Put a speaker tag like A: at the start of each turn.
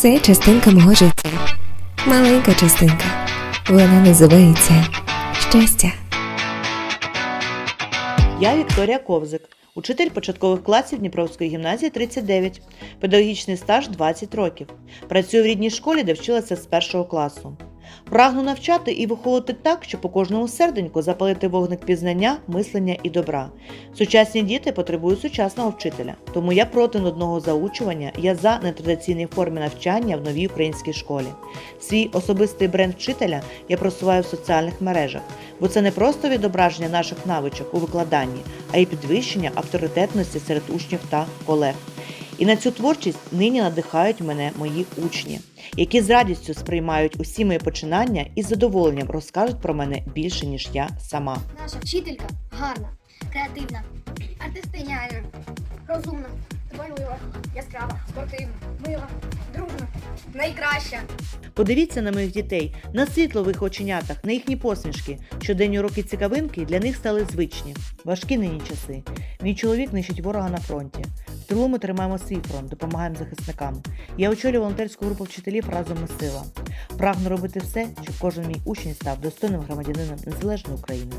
A: Це частинка мого життя. Маленька частинка. Вона називається щастя.
B: Я Вікторія Ковзик, учитель початкових класів Дніпровської гімназії 39, педагогічний стаж 20 років. Працюю в рідній школі, де вчилася з першого класу. Прагну навчати і виховувати так, щоб у кожному серденьку запалити вогник пізнання, мислення і добра. Сучасні діти потребують сучасного вчителя, тому я проти нудного заучування, я за нетрадиційні форми навчання в новій українській школі. Свій особистий бренд вчителя я просуваю в соціальних мережах, бо це не просто відображення наших навичок у викладанні, а й підвищення авторитетності серед учнів та колег. І на цю творчість нині надихають мене мої учні, які з радістю сприймають усі мої починання і з задоволенням розкажуть про мене більше, ніж я сама.
C: Наша вчителька гарна, креативна,
D: Артистиня
C: розумна,
D: дбайлива, яскрава, спортивна, мила, дружна, найкраща.
B: Подивіться на моїх дітей, на світло в їх оченятах, на їхні посмішки. Щоденні уроки цікавинки для них стали звичні. Важкі нині часи. Мій чоловік нищить ворога на фронті. Тилу ми тримаємо свій фронт, допомагаємо захисникам. Я очолюю волонтерську групу вчителів разом ми сила. Прагну робити все, щоб кожен мій учень став достойним громадянином незалежної України.